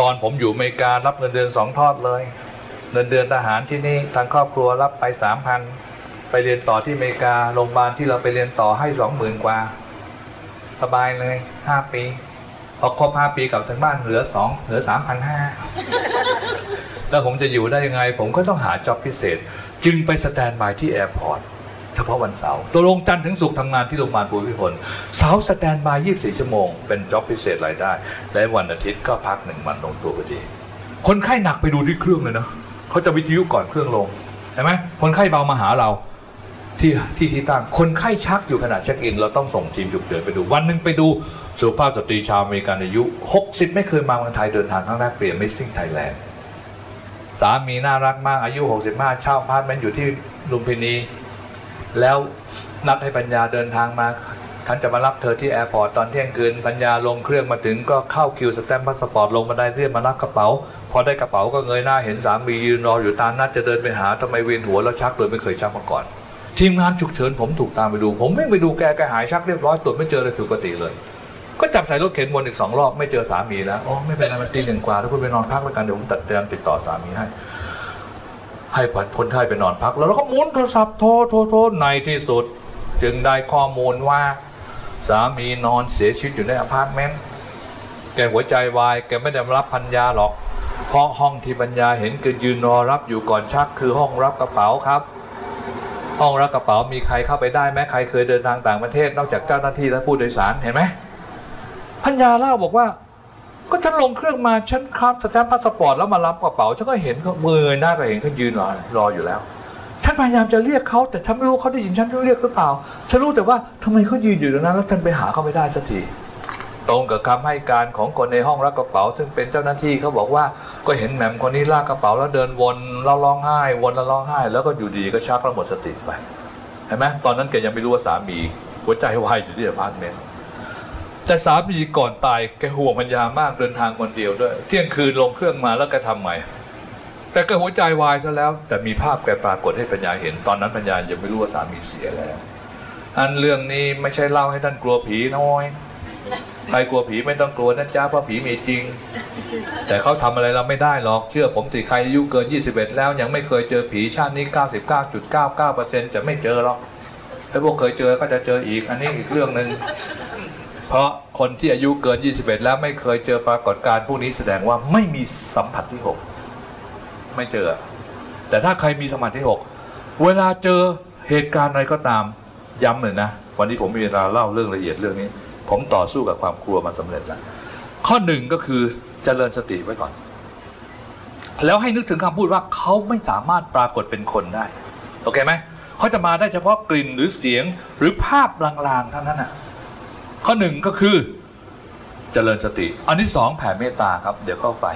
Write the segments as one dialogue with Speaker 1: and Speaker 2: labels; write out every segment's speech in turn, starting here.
Speaker 1: ตอนผมอยู่อเมริการับเงินเดือนสองทอดเลย เงินเดือนทหารที่นี่ทางครอบครัวรับไปสามพันไปเรียนต่อที่อเมริกาโรงพยาบาลที่เราไปเรียนต่อให้สองหมื่นกว่า สบายเลยห้าปีพอครบห้าปีกลับถึงบ้านเหลือสองเหลือสามพันห้าแล้วผมจะอยู่ได้ยังไง ผมก็ต้องหาจ็อบพิเศษ จึงไปสแตนบายที่แอร์พอร์ต ฉพาะวันเสาร์ตัวลงจันทร์ถึงศุกร์ทำงานที่โรงพยาบาลภูมิพลเสาร์สแตนบาย 24 ชั่วโมง เป็นจ็อบพิเศษรายได้ และวันอาทิตย์ก็พักหนึ่งวันลงตัวพอดี คนไข้หนักไปดูที่เครื่องเลยเนาะเขาจะวิทยุก่อนเครื่องลงเห็นไหมคนไข้เบามาหาเราที่ที่ที่ตั้งคนไข้ชักอยู่ขณะเช็คอิน เราต้องส่งทีมฉุกเฉินไปดู วันหนึ่งไปดูสุภาพสตรีชาวอเมริกันอายุ 60 ไม่เคยมาเมืองไทยเดินทางครั้งแรกเปลี่ยน Missing Thailand สามีน่ารักมากอายุ 65 เช่าพาร์ทเมนต์อยู่ที่ลุมพินี แล้วนัดให้ปัญญาเดินทางมาท่านจะมารับเธอที่แอร์พอร์ตตอนเที่ยงคืนปัญญาลงเครื่องมาถึงก็เข้าคิวสแตมป์พาสปอร์ตลงมาได้เรียกมารับกระเป๋า พอได้กระเป๋าก็เงยหน้าเห็นสามียืนรออยู่ตามนัดจะเดินไปหาทำไมเวียนหัวแล้วชักโดยไม่เคยชักมาก่อน ทีมงานฉุกเฉินผมถูกตามไปดู ผมวิ่งไปดูแกแกหายชักเรียบร้อยตรวจไม่เจอเลยผิดปกติเลย ก็จับใส่รถเข็นวนอีกสองรอบไม่เจอสามีแล้วอ๋อไม่เป็นไรมันตีหนึ่งกว่าถ้าคุณไปนอนพักแล้วกันเดี๋ยวผมตัดเตรียมติดต่อสามีให้ ให้ผันพ้นไข้ไปนอนพัก แล้วเราก็หมุนโทรศัพท์โทรโทรโทรในที่สุด จึงได้ข้อมูลว่า สามีนอนเสียชีวิตอยู่ในอพาร์ตเมนต์แกหัวใจวาย แกไม่ได้รับพัญญาหรอก เพราะห้องที่ปัญญาเห็นแกยืนรอรับอยู่ก่อนชักคือห้องรับกระเป๋าครับ ห้องรับกระเป๋ามีใครเข้าไปได้ไหมใครเคยเดินทางต่างประเทศ นอกจากเจ้าหน้าที่และผู้โดยสารเห็นไหมพัญญาเล่าบอกว่า ก็ฉันลงเครื่องมาฉันครับสแตมป์พาสปอร์ตแล้วมารับกระเป๋าฉันก็เห็นเขามือหน้าไปเห็นเขายืนรอรออยู่แล้วฉันพยายามจะเรียกเขาแต่ฉันไม่รู้เขาได้ยินฉันเรียกหรือเปล่าฉันรู้แต่ว่าทำไมเขายืนอยู่ตรงนั้นแล้วฉันไปหาเขาไม่ได้สักทีตรงกับคำให้การของคนในห้องรับกระเป๋า ซึ่งเป็นเจ้าหน้าที่เขาบอกว่าก็เห็นแหม่มคนนี้ลากกระเป๋าแล้วเดินวนแล้วร้องไห้ วนแล้วร้องไห้ แล้วก็อยู่ดีก็ชักแล้วหมดสติไปเห็นไหมตอนนั้นแกยังไม่รู้ว่าสามีหัวใจวายอยู่ที่อพาร์ตเมนต์ แต่สามีก่อนตายแกห่วงปัญญามากเดินทางคนเดียวด้วย เที่ยงคืนลงเครื่องมาแล้วแกทำใหม่ แต่แกหัวใจวายซะแล้ว แต่มีภาพแกปรากฏให้ปัญญาเห็น ตอนนั้นปัญญายังไม่รู้ว่าสามีเสียแล้ว อันเรื่องนี้ไม่ใช่เล่าให้ท่านกลัวผีน้อยใครกลัวผีไม่ต้องกลัวนะจ๊ะเพราะผีมีจริง แต่เขาทำอะไรเราไม่ได้หรอกเชื่อผมสิใครอายุเกิน 21 แล้วยังไม่เคยเจอผีชาตินี้ 99.99%จะไม่เจอหรอกถ้าพวกเคยเจอก็จะเจออีก อันนี้อีกเรื่องหนึ่ง เพราะคนที่อายุเกิน 21 แล้วไม่เคยเจอปรากฏการณ์พวกนี้แสดงว่าไม่มีสัมผัสที่ 6 ไม่เจอ แต่ถ้าใครมีสัมผัสที่ 6 เวลาเจอเหตุการณ์อะไรก็ตาม ย้ำเลยนะ วันนี้ผมมีเวลาเล่าเรื่องละเอียดเรื่องนี้ ผมต่อสู้กับความกลัวมาสำเร็จแล้ว ข้อหนึ่งก็คือเจริญสติไว้ก่อน แล้วให้นึกถึงคำพูดว่าเขาไม่สามารถปรากฏเป็นคนได้ โอเคไหมเขาจะมาได้เฉพาะกลิ่นหรือเสียงหรือภาพลางๆเท่านั้นน่ะ ข้อหนึ่งก็คือเจริญสติ อันที่สองแผ่เมตตาครับ เดี๋ยวเข้าไป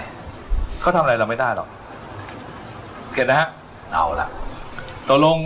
Speaker 1: เขาทำอะไรเราไม่ได้หรอกโอเคนะฮะเอาละตกลง